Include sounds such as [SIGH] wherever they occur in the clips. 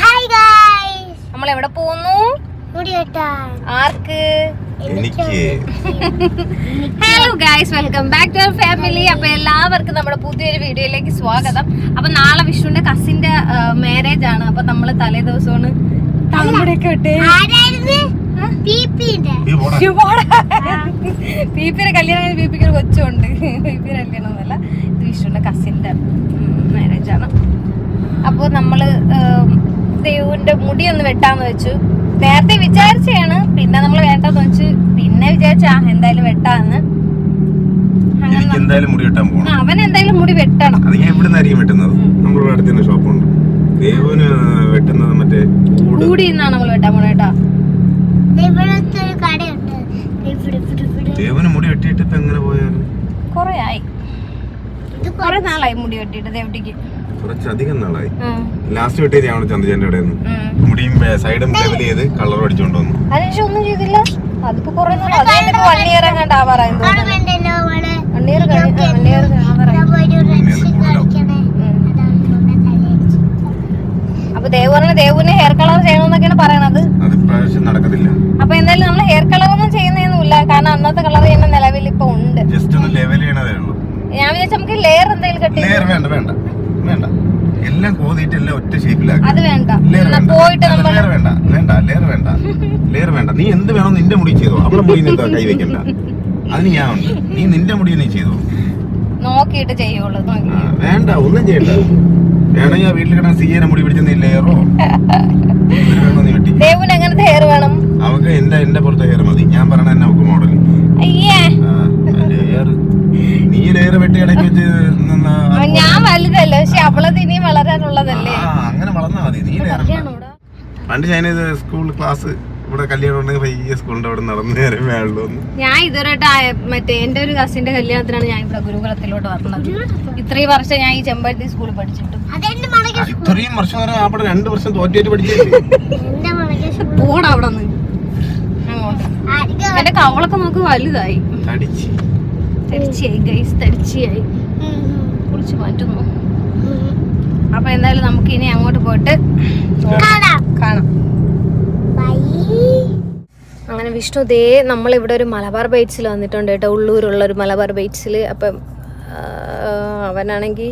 Hi guys നമ്മൾ എവിടെ പോകുന്നു ആർക്ക്? എനിക്ക്. Hello guys welcome back to our family അപ്പൊ എല്ലാവർക്കും നമ്മുടെ പുതിയൊരു വീഡിയോയിലേക്ക് സ്വാഗതം. അപ്പൊ നാളെ വിഷ്ണുവിന്റെ കസിന്റെ മാരേജ് ആണ്. അപ്പൊ നമ്മൾ തലേ ദിവസമാണ് തമിഴൊക്കെ പീപ്പിയുടെ കല്യാണം പീപ്പിക്ക് ഒരു കൊച്ചുണ്ട്. പീപ്പിയുടെ കല്യാണം ഒന്നുമല്ല. ഇത് വിഷുവിന്റെ കസിന്റെ മാരേജ് ആണ്. അപ്പോൾ നമ്മൾ ദേവുവിന്റെ മുടി ഒന്ന് വെട്ടാന്ന് വെച്ചു. നേരത്തെ വിചാരിച്ചാണ് പിന്നെ നമ്മൾ വേണ്ടെന്ന് വെച്ചു. പിന്നെ വിചാരിച്ചാ ആ എന്തായാലും വെട്ടാന്ന്. അങ്ങനെ എനിക്ക് എന്തായാലും മുടി വെട്ടാൻ പോകണം അവൻ എന്തായാലും മുടി വെട്ടണം. അത് ഞാൻ ഇവിടെ നിന്നായിരിക്കും വെട്ടുന്നത്. ഷോപ്പ് അടുത്ത് തന്നെ ഷോപ്പുണ്ട് ദേവുന് വെട്ടുന്നത് മറ്റേ കൂട് നിന്നാണ് നമ്മൾ വെട്ടാൻ പോണേ ദേവുന് മുടി വെട്ടിയിട്ട് ഇപ്പൊ എങ്ങനെ പോയാലും? കൊറേ ആയി. ഇത് കൊറേ നാളായി മുടി വെട്ടിയിട്ട് ദേവട്ടിക്ക്. കുറച്ചധികം നാളായി. ലാസ്റ്റ് വെട്ടിയത് ഞാൻ ചന്ദ്രചേന്റെ അവിടെ മുടിയും സൈഡും ലെവൽ ചെയ്ത് കളർ അടിച്ചോണ്ട് വന്നു. അതിനുശേഷം ഒന്നും ചെയ്തില്ല. അതിപ്പോ കൊറേ അതിപ്പോ വൺ ഇയർ എങ്ങാണ്ട് ആവാറായി വൺ ഇയർ കഴിഞ്ഞ വൺ ഇയർ ആവാറായി. പോയി ഒരു കളിക്കണേ അതാണ് ഇവിടെ തലയിടിച്ച്. അപ്പൊ ദേവ് പറഞ്ഞ ദേവുവിന് ഹെയർ കളർ ചെയ്യണമെന്നൊക്കെയാണ് പറയണത്. ഇപ്രാവശ്യം നടക്കത്തില്ല. അപ്പൊ എന്തായാലും നമ്മൾ ഹെയർ കളർ ഒന്നും ചെയ്യുന്നൊന്നുമില്ല കാരണം അന്നത്തെ കളർ ചെയ്യുന്ന നിലവിൽ ഇപ്പൊ ഉണ്ട്. ജസ്റ്റ് ഒന്ന് ലെവൽ ചെയ്യണതേ ഉള്ളൂ. ഞാൻ വിചാരിച്ചു നമുക്ക് ലെയർ എന്തെങ്കിലും കെട്ടി ലെയർ വേണ്ട വേണ്ട വേണ്ട. എല്ലാം കോതിയിട്ട് എല്ലാം ഒറ്റ ഷേപ്പിലാക്കി അത് വേണ്ട. പോയിട്ട് നമ്മൾ ലെയർ വേണ്ട. വേണ്ട ലെയർ വേണ്ട. ലെയർ വേണ്ട. നീ എന്ത് വേണം നിന്റെ മുടി ചെയ്തോ. അവളെ മുടി നിന്റെ കൈ വെക്കണ്ട. അതിന് ഞാൻ ഉണ്ട് നീ നിന്റെ മുടി നീ ചെയ്തോ. നോക്കിയിട്ട് ചെയ്യുള്ളൂ വേണ്ട ഒന്നും ചെയ്യണ്ട. വേണമെങ്കിൽ ആ വീട്ടിൽ കിടന്ന സീയനെ മുടി പിടിച്ച നീ ലെയറോ വെട്ടി. ദേവുന് എങ്ങനത്തെ ഹെയർ വേണം? അവക്ക് എന്റെ എന്റെ പുറത്തെ ഹെയർ മതി. ഞാൻ പറയണ തന്നെ അവക്ക് മോഡൽ നീ ലെയർ വെട്ടി ഇടയ്ക്ക് വെച്ച് ഞാൻ വലുതല്ലേ പക്ഷെ അവളത് ഇനിയും വളരാനുള്ളതല്ലേ? അങ്ങനെ വളർന്നാ മതി. നീ ലെയർ? പണ്ട് ഞാനിത് സ്കൂൾ ക്ലാസ് ഇവിടെ കല്യാണം ഉണ്ടെങ്കിൽ പയ്യെ സ്കൂളിന്റെ അവിടെ നടന്നു നേരെ ഞാൻ ഇതുവരെ മറ്റേ എന്റെ ഒരു കസിന്റെ കല്യാണത്തിനാണ് ഞാൻ ഇവിടെ ഗുരുകുലത്തിലോട്ട് വന്നത്. ഇത്രയും വർഷം ഞാൻ ഈ ചെമ്പരത്തി സ്കൂളിൽ പഠിച്ചിട്ടു. ഇത്രയും വർഷം വരെ അവിടെ രണ്ട് വർഷം തോറ്റേറ്റ് പഠിച്ചു പോടാ അവിടെ നിന്ന്. എന്റെ കവളൊക്കെ നമുക്ക് വലുതായി. തടിച്ച്. തടിച്ചായി ഗൈസ് തടിച്ചായി. കുളിച്ച് മാറ്റുന്നു. അപ്പൊ എന്തായാലും നമുക്ക് ഇനി അങ്ങോട്ട് പോയിട്ട് കാണാം. അങ്ങനെ വിഷ്ണു ദേ നമ്മളിവിടെ ഒരു മലബാർ ബൈറ്റ്സിൽ വന്നിട്ടുണ്ട് കേട്ടോ. ഉള്ളൂരുള്ള ഒരു മലബാർ ബൈറ്റ്സിൽ അപ്പം അവനാണെങ്കിൽ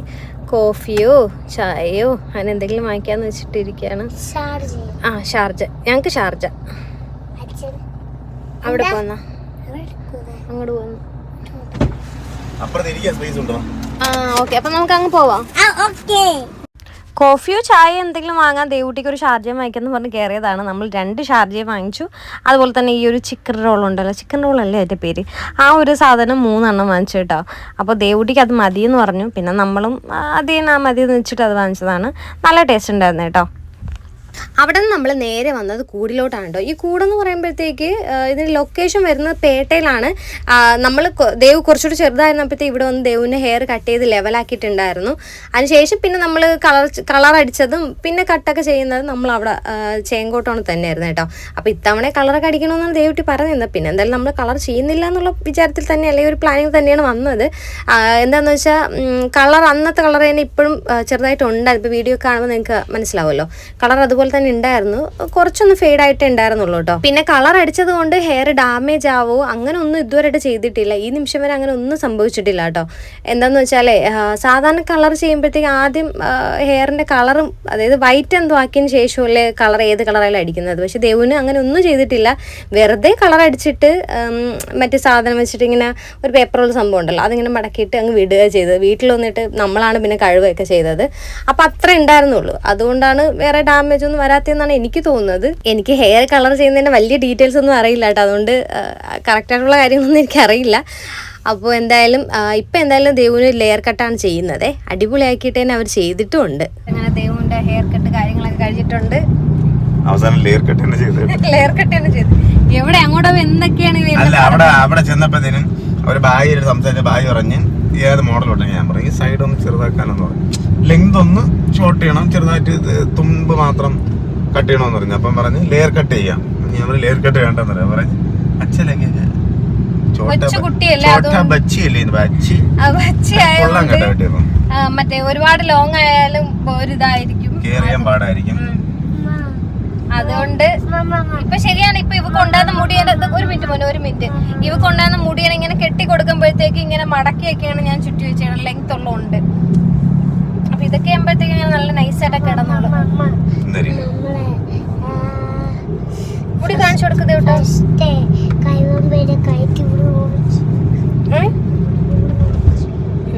കോഫിയോ ചായയോ അങ്ങനെ എന്തെങ്കിലും വാങ്ങിക്കാന്ന് വെച്ചിട്ടിരിക്കുകയാണ് ആ ഷാർജ. ഞങ്ങൾക്ക് ഷാർജ. അവിടെ പോന്ന. അങ്ങോട്ട് പോന്നു. അപ്പുറത്ത് ഇരിക്കാൻ സ്പേസ് ഉണ്ടോ? ആ ഓക്കെ. അപ്പം നമുക്ക് അങ്ങ് പോവാം ഓക്കേ. കോഫിയോ ചായ എന്തെങ്കിലും വാങ്ങാൻ ദേവൂട്ടിക്ക് ഒരു ഷാർജ വാങ്ങിക്കുന്നു പറഞ്ഞ് കയറിയതാണ്. നമ്മൾ രണ്ട് ഷാർജയും വാങ്ങിച്ചു. അതുപോലെ തന്നെ ഈ ഒരു ചിക്കൻ റോൾ ഉണ്ടല്ലോ. ചിക്കൻ റോൾ അല്ലേ അതിന്റെ പേര്? ആ ഒരു സാധനം മൂന്നെണ്ണം വാങ്ങിച്ചു കേട്ടോ. അപ്പോൾ ദേവൂട്ടിക്ക് അത് മതിയെന്ന് പറഞ്ഞു. പിന്നെ നമ്മളും അതിന് അത് ആ മതി എന്ന് വെച്ചിട്ട് അത് വാങ്ങിച്ചതാണ്. നല്ല ടേസ്റ്റ് ഉണ്ടായിരുന്നു കേട്ടോ. അവിടെ നിന്ന് നമ്മൾ നേരെ വന്നത് കൂടിലോട്ടാണ് കേട്ടോ ഈ കൂടെന്ന് പറയുമ്പോഴത്തേക്ക് ഇതിന്റെ ലൊക്കേഷൻ വരുന്നത് പേട്ടയിലാണ്. നമ്മൾ ദേവ് കുറച്ചുകൂടി ചെറുതായിരുന്നപ്പോഴത്തേക്ക് ഇവിടെ വന്ന് ദേവിന്റെ ഹെയർ കട്ട് ചെയ്ത് ലെവലാക്കിയിട്ടുണ്ടായിരുന്നു അതിനുശേഷം പിന്നെ നമ്മൾ കളർ കളർ അടിച്ചതും പിന്നെ കട്ടൊക്കെ ചെയ്യുന്നത് നമ്മൾ അവിടെ ചേങ്കോട്ടോണ് തന്നെയായിരുന്നു കേട്ടോ. അപ്പോൾ ഇത്തവണ കളറൊക്കെ അടിക്കണമെന്നാണ് ദേവിട്ടി പറഞ്ഞത് പിന്നെ എന്തായാലും നമ്മൾ കളർ ചെയ്യുന്നില്ല എന്നുള്ള വിചാരത്തിൽ തന്നെ അല്ലെങ്കിൽ ഒരു പ്ലാനിങ് തന്നെയാണ് വന്നത്. എന്താണെന്ന് വെച്ചാൽ കളർ അന്നത്തെ കളർ തന്നെ ഇപ്പോഴും ചെറുതായിട്ടുണ്ട്. ഇപ്പോൾ വീഡിയോ കാണുമ്പോൾ നിങ്ങൾക്ക് മനസ്സിലാവുമല്ലോ. കളർ അതുപോലെ തന്നെ ഉണ്ടായിരുന്നു. കുറച്ചൊന്ന് ഫെയ്ഡ് ആയിട്ട് ഉണ്ടായിരുന്നുള്ളൂ കേട്ടോ പിന്നെ കളർ അടിച്ചത് കൊണ്ട് ഹെയർ ഡാമേജ് ആവോ അങ്ങനെ ഒന്നും ഇതുവരെയായിട്ട് ചെയ്തിട്ടില്ല. ഈ നിമിഷം വരെ അങ്ങനെ ഒന്നും സംഭവിച്ചിട്ടില്ല കേട്ടോ എന്താന്ന് വെച്ചാലേ സാധാരണ കളർ ചെയ്യുമ്പോഴത്തേക്ക് ആദ്യം ഹെയറിന്റെ കളറും അതായത് വൈറ്റ് എന്തോ ആക്കിയതിന് ശേഷമല്ലേ കളർ ഏത് കളറായാലും അടിക്കുന്നത്. പക്ഷെ ദേവുന് അങ്ങനെ ഒന്നും ചെയ്തിട്ടില്ല. വെറുതെ കളർ അടിച്ചിട്ട് മറ്റേ സാധനം വെച്ചിട്ട് ഇങ്ങനെ ഒരു പേപ്പറുള്ള സംഭവം ഉണ്ടല്ലോ. അതിങ്ങനെ മടക്കിയിട്ട് അങ്ങ് വിടുക ചെയ്തത്. വീട്ടിൽ വന്നിട്ട് നമ്മളാണ് പിന്നെ കഴിവൊക്കെ ചെയ്തത്. അപ്പം അത്ര ഉണ്ടായിരുന്നുള്ളൂ. അതുകൊണ്ടാണ് വേറെ ഡാമേജ് ഒന്നും വരാത്തതെന്നാണ് എനിക്ക് തോന്നുന്നത്. എനിക്ക് ഹെയർ കളർ ചെയ്യുന്നതിന്റെ വലിയ ഡീറ്റെയിൽസ് ഒന്നും അറിയില്ല കേട്ടോ. അതുകൊണ്ട് കറക്റ്റായിട്ടുള്ള കാര്യങ്ങളൊന്നും എനിക്കറിയില്ല അപ്പോൾ എന്തായാലും ഇപ്പം എന്തായാലും ദേവുവിന് ലെയർ കട്ടാണ് ചെയ്യുന്നത്. അടിപൊളിയാക്കിയിട്ട് തന്നെ അവർ ചെയ്തിട്ടുമുണ്ട് അങ്ങനെ ദേവുവിന്റെ ഹെയർ കട്ട് കാര്യങ്ങളൊക്കെ കഴിച്ചിട്ടുണ്ട് അവസാനം ലെയർ കട്ട് തന്നെ ചെയ്തു ലെയർ കട്ട് തന്നെ ചെയ്തു എവിടെ അങ്ങോട്ട് എന്തൊക്കെയാണ് അല്ല അവിടെ അവിടെ ചെന്നപ്പോഴത്തേനും ഒരു ബായി സംസാരിച്ച ബായി പറഞ്ഞ് ഏത് മോഡലോട്ടെ ഞാൻ പറയും. ഈ സൈഡ് ഒന്ന് ചെറുതാക്കാനെന്ന് പറയും ലെങ്ത് ഒന്ന് ഷോർട്ട് ചെയ്യണം. ചെറുതായിട്ട് തുമ്പ് മാത്രം കട്ട് ചെയ്യണമെന്ന് പറഞ്ഞു. അപ്പം പറഞ്ഞ് ലെയർ കട്ട് ചെയ്യാം. ഞാൻ പറഞ്ഞു ലെയർ കട്ട് വേണ്ടെന്ന് പറയാം. പറഞ്ഞു അച്ഛനെങ്കിൽ മറ്റേ ഒരുപാട് ലോങ് ആയാലും ഒരു ഇതായിരിക്കും. പാടായിരിക്കും. അതുകൊണ്ട് ഇപ്പൊ ശരിയാണ്. ഇപ്പൊ ഇവ കൊണ്ടുവന്ന മുടിയുടെ ഒരു മിനിറ്റ് മോനെ ഒരു മിനിറ്റ്. ഇവ കൊണ്ടുവന്ന മുടിയെ ഇങ്ങനെ കെട്ടി കൊടുക്കുമ്പോഴത്തേക്ക് ഇങ്ങനെ മടക്കിയൊക്കെയാണ് ഞാൻ ചുറ്റി വെച്ചത് ലെങ്ത് ഉള്ളതുകൊണ്ട് അപ്പൊ ഇതൊക്കെ ആകുമ്പോഴത്തേക്ക് ഇങ്ങനെ നല്ല നൈസ് കിടന്നോളൂ കിടന്നോളും. എന്തായാലും നമ്മളെ മുടി കാണിച്ചു കൊടുക്കുന്നത് കേട്ടോ.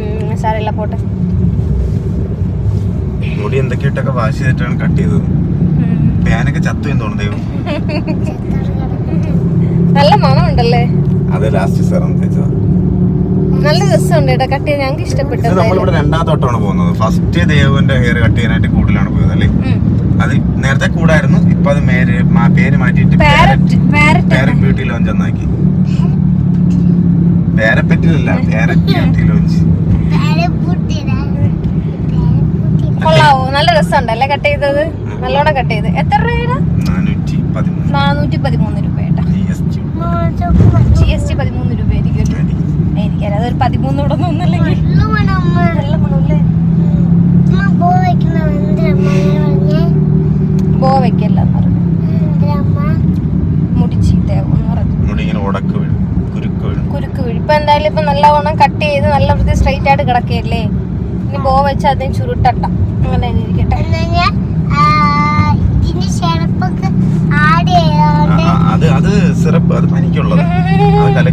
സാറില്ല സാരമില്ല പോട്ടെ. മുടി എന്തൊക്കെയിട്ടൊക്കെ വാശി ചെയ്തിട്ടാണ് കട്ട് ചെയ്തത്? ഉം. പേനൊക്കെ ചത്തു എന്ന് തോന്നുന്നു ദൈവം. നല്ല മണമുണ്ടല്ലേ? അത് ലാസ്റ്റ് സെറം തേച്ചത്. നല്ല രസമുണ്ട് കേട്ടോ കട്ട് ചെയ്യാൻ. ഞങ്ങൾക്ക് ഇഷ്ടപ്പെട്ടു നമ്മളിവിടെ രണ്ടാമത്തെ വട്ടമാണ് പോകുന്നത്. ഫസ്റ്റ് ദേവന്റെ ഹെയർ കട്ട് ചെയ്യാനായിട്ട് കൂടുതലാണ് പോയത് അല്ലേ? അത് നേരത്തെ കൂടായിരുന്നു ഇപ്പൊ അത് പേര് മാറ്റിയിട്ട് പാരറ്റ് ബ്യൂട്ടി ലോഞ്ച് എന്നാക്കി പേരപ്പറ്റിലല്ല പാരറ്റ് ബ്യൂട്ടി ലോഞ്ച് കൊള്ളാവോ? നല്ല രസമുണ്ടല്ലേ കട്ട് ചെയ്തത്? നല്ലോണം കട്ട് ചെയ്ത്. എത്ര രൂപയുടെ? നാനൂറ്റി പതിമൂന്ന് രൂപയുടെ. ജി എസ് ടി പതിമൂന്ന് രൂപ ആയിരിക്കും എനിക്കറിയാം. അതൊരു പതിമൂന്ന് ഇവിടെ ഒന്നുമില്ലെങ്കിൽ നല്ല മണമല്ലേ ബോ വെക്കല്ല മുടി കുരുക്ക് വീഴും. ഇപ്പൊ എന്തായാലും ഇപ്പൊ നല്ലവണ്ണം കട്ട് ചെയ്ത് നല്ല വൃത്തി സ്ട്രൈറ്റ് ആയിട്ട് കിടക്കുകയല്ലേ? ഇനി ബോ വെച്ച് അതിന് ചുരുട്ടട്ട. അങ്ങനെ ഇരിക്കട്ടെ എന്നുവെച്ചാ, ആ, ഇതിന്റെ ചെറുപ്പൊക്കെ ആഡ് ആ, ചെയ്തോണ്ട് ആ, അത് അത് സിറപ്പ് അത് പനിക്കുള്ളത്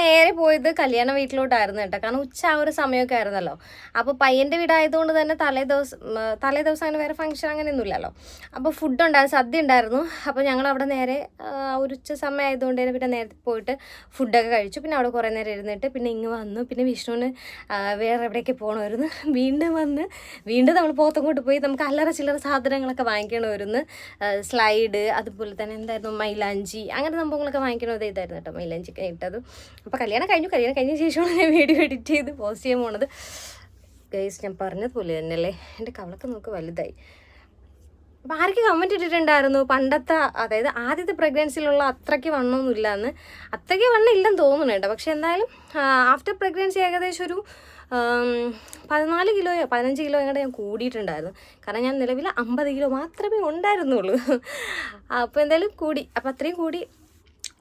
നേരെ പോയത് കല്യാണ വീട്ടിലോട്ടായിരുന്നു കേട്ടോ. കാരണം ഉച്ച ആ ഒരു സമയമൊക്കെ ആയിരുന്നല്ലോ. അപ്പോൾ പയ്യന്റെ വീടായതുകൊണ്ട് തന്നെ തലേ ദിവസം തലേ ദിവസം അങ്ങനെ വേറെ ഫംഗ്ഷൻ അങ്ങനെയൊന്നും ഇല്ലല്ലോ അപ്പോൾ ഫുഡ് ഉണ്ടായിരുന്നു സദ്യ ഉണ്ടായിരുന്നു. അപ്പോൾ ഞങ്ങൾ അവിടെ നേരെ ഒരു ഉച്ച സമയം ആയതുകൊണ്ട് തന്നെ പിന്നെ നേരത്തെ പോയിട്ട് ഫുഡൊക്കെ കഴിച്ചു. പിന്നെ അവിടെ കുറേ നേരം ഇരുന്നിട്ട് പിന്നെ ഇങ്ങ് വന്നു. പിന്നെ വിഷ്ണുവിന് വേറെ എവിടെയൊക്കെ പോകണമായിരുന്നു [LAUGHS] വീണ്ടും വന്ന് വീണ്ടും നമ്മൾ പോത്തങ്ങോട്ട് പോയി നമുക്ക് അല്ലറ ചില്ലറ സാധനങ്ങളൊക്കെ വാങ്ങിക്കണമായിരുന്നു. സ്ലൈഡ് അതുപോലെ തന്നെ എന്തായിരുന്നു മൈലാഞ്ചി അങ്ങനെ സംഭവങ്ങളൊക്കെ വാങ്ങിക്കണത് ഇതായിരുന്നു കേട്ടോ മൈലാഞ്ചി ഒക്കെ ഇട്ടത്. അപ്പോൾ കല്യാണം കഴിഞ്ഞു. കല്യാണം കഴിഞ്ഞ ശേഷമാണ് ഞാൻ വീഡിയോ എഡിറ്റ് ചെയ്ത് പോസ്റ്റ് ചെയ്യാൻ പോണത്. ഗൈസ് ഞാൻ പറഞ്ഞതുപോലെ തന്നെയല്ലേ? എന്റെ കവളൊക്കെ നോക്ക് വലുതായി. അപ്പോൾ ആർക്ക് കമന്റ് ഇട്ടിട്ടുണ്ടായിരുന്നു? പണ്ടത്തെ അതായത് ആദ്യത്തെ പ്രഗ്നൻസിയിലുള്ള അത്രയ്ക്ക് വണ്ണമൊന്നുമില്ല എന്ന് അത്രയ്ക്ക് വണ്ണം ഇല്ലെന്ന് തോന്നുന്നുണ്ട് പക്ഷേ എന്തായാലും ആഫ്റ്റർ പ്രഗ്നൻസി ഏകദേശം ഒരു പതിനാല് കിലോയോ പതിനഞ്ച് കിലോ എങ്ങോട്ട് ഞാൻ കൂടിയിട്ടുണ്ടായിരുന്നു. കാരണം ഞാൻ നിലവിൽ അമ്പത് കിലോ മാത്രമേ ഉണ്ടായിരുന്നുള്ളൂ. അപ്പോൾ എന്തായാലും കൂടി. അപ്പോൾ അത്രയും കൂടി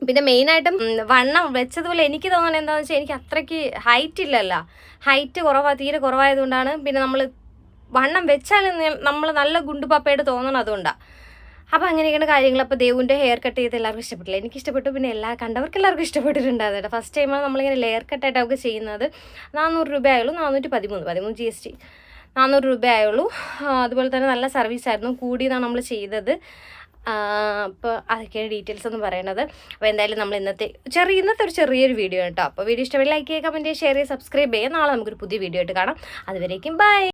പിന്നെ മെയിനായിട്ടും വണ്ണം വെച്ചതുപോലെ എനിക്ക് തോന്നുന്നത് എന്താണെന്ന് വെച്ചാൽ എനിക്ക് അത്രയ്ക്ക് ഹൈറ്റ് ഇല്ലല്ലോ. ഹൈറ്റ് കുറവാ തീരെ കുറവായതുകൊണ്ടാണ്. പിന്നെ നമ്മൾ വണ്ണം വെച്ചാൽ നമ്മൾ നല്ല ഗുണ്ടുപാപ്പയായിട്ട് തോന്നണം അതുകൊണ്ടാണ് അപ്പോൾ അങ്ങനെയൊക്കെയാണ് കാര്യങ്ങൾ അപ്പോൾ ദേവുവിന്റെ ഹെയർ കട്ട് ചെയ്ത് എല്ലാവർക്കും ഇഷ്ടപ്പെട്ടില്ല? എനിക്ക് ഇഷ്ടപ്പെട്ടു. പിന്നെ എല്ലാ കണ്ടവർക്ക് എല്ലാവർക്കും ഇഷ്ടപ്പെട്ടിട്ടുണ്ടായിരുന്നു കേട്ടോ. ഫസ്റ്റ് ടൈമാണ് നമ്മളിങ്ങനെ ലെയർ കട്ടായിട്ട് അവർക്ക് ചെയ്യുന്നത്. നാനൂറ് രൂപ ആയുള്ളൂ നാനൂറ്റി പതിമൂന്ന് പതിമൂന്ന് ജി എസ് ടി നാനൂറ് രൂപ ആയുള്ളൂ അതുപോലെ തന്നെ നല്ല സർവീസായിരുന്നു കൂടിയതാണ് നമ്മൾ ചെയ്തത്. അപ്പോൾ അതൊക്കെയാണ് ഡീറ്റെയിൽസ് എന്ന് പറയുന്നത് അപ്പോൾ എന്തായാലും നമ്മൾ ഇന്നത്തെ ചെറിയ ഇന്നത്തെ ഒരു ചെറിയൊരു വീഡിയോ കേട്ടോ അപ്പോൾ വീഡിയോ ഇഷ്ടമായി ലൈക്ക് ചെയ്യുക കമന്റ് ചെയ്യുക ഷെയർ ചെയ്യുക സബ്സ്ക്രൈബ് ചെയ്യുക. നാളെ നമുക്കൊരു പുതിയ വീഡിയോ ആയിട്ട് കാണാം. അതുവരേക്കും ബൈ